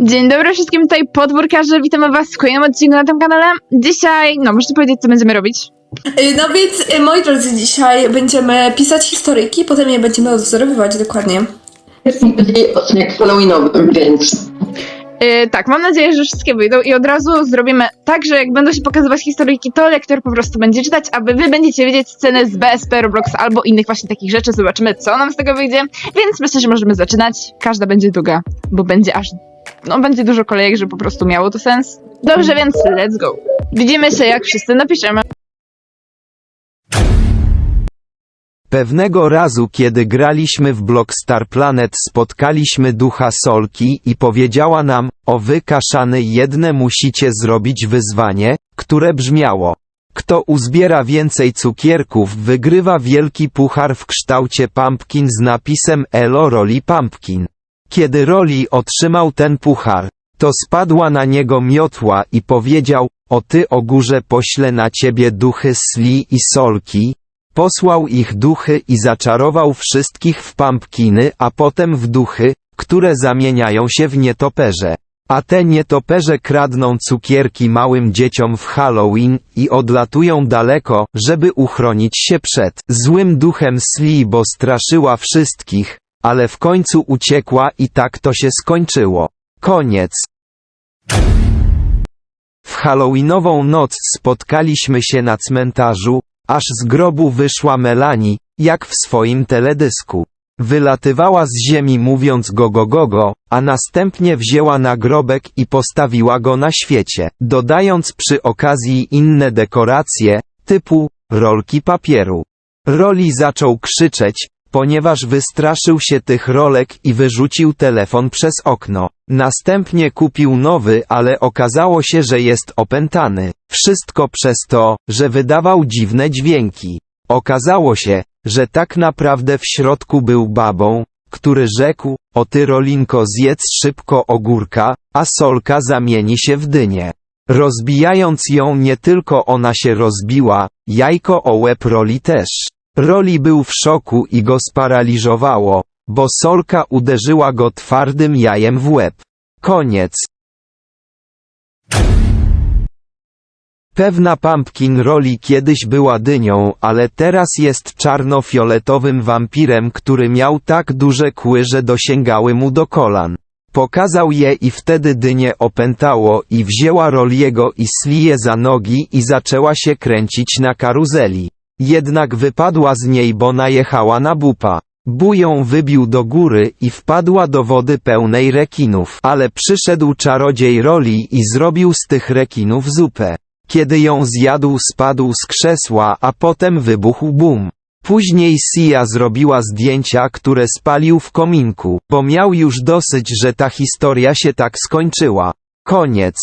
Dzień dobry wszystkim, tutaj podwórkarze, witamy was w kolejnym odcinku na tym kanale. Dzisiaj, no możecie powiedzieć co będziemy robić? Y, No więc, y, moi drodzy, dzisiaj będziemy pisać historyjki, potem je będziemy odwzorowywać dokładnie. Jest bardziej odcinek halloweenowy, więc Yy, tak, mam nadzieję, że wszystkie wyjdą i od razu zrobimy tak, że jak będą się pokazywać historyjki, to lektor po prostu będzie czytać, a wy będziecie wiedzieć sceny z BSP, Roblox albo innych właśnie takich rzeczy, zobaczymy co nam z tego wyjdzie, więc myślę, że możemy zaczynać. Każda będzie długa, bo będzie aż, no będzie dużo kolejek, żeby po prostu miało to sens. Dobrze, więc let's go. Widzimy się jak wszyscy napiszemy. Pewnego razu, kiedy graliśmy w Blockstar Planet, spotkaliśmy ducha Solki i powiedziała nam, o wy kaszany jedne musicie zrobić wyzwanie, które brzmiało. Kto uzbiera więcej cukierków, wygrywa wielki puchar w kształcie pumpkin z napisem Elo Roli Pumpkin. Kiedy Roli otrzymał ten puchar, to spadła na niego miotła i powiedział, o ty o górze poślę na ciebie duchy Sli i Solki, Posłał ich duchy i zaczarował wszystkich w pumpkiny, a potem w duchy, które zamieniają się w nietoperze. A te nietoperze kradną cukierki małym dzieciom w Halloween i odlatują daleko, żeby uchronić się przed złym duchem Sli, bo straszyła wszystkich, ale w końcu uciekła i tak to się skończyło. Koniec. W Halloweenową noc spotkaliśmy się na cmentarzu, aż z grobu wyszła Melanie, jak w swoim teledysku. Wylatywała z ziemi mówiąc go go go go, a następnie wzięła nagrobek i postawiła go na świecie, dodając przy okazji inne dekoracje, typu rolki papieru. Roli zaczął krzyczeć, ponieważ wystraszył się tych rolek i wyrzucił telefon przez okno. Następnie kupił nowy, ale okazało się, że jest opętany. Wszystko przez to, że wydawał dziwne dźwięki. Okazało się, że tak naprawdę w środku był babą, który rzekł, o ty Rolinko zjedz szybko ogórka, a solka zamieni się w dynię. Rozbijając ją nie tylko ona się rozbiła, jajko o łeb Roli też. Roli był w szoku i go sparaliżowało, bo solka uderzyła go twardym jajem w łeb. Koniec. Pewna pumpkin Roli kiedyś była dynią, ale teraz jest czarno-fioletowym wampirem, który miał tak duże kły, że dosięgały mu do kolan. Pokazał je i wtedy dynię opętało i wzięła Roliego i Sliję za nogi i zaczęła się kręcić na karuzeli. Jednak wypadła z niej, bo najechała na bupa. Bują wybił do góry i wpadła do wody pełnej rekinów. Ale przyszedł czarodziej Roli i zrobił z tych rekinów zupę. Kiedy ją zjadł spadł z krzesła, a potem wybuchł bum. Później Sia zrobiła zdjęcia, które spalił w kominku, bo miał już dosyć, że ta historia się tak skończyła. Koniec.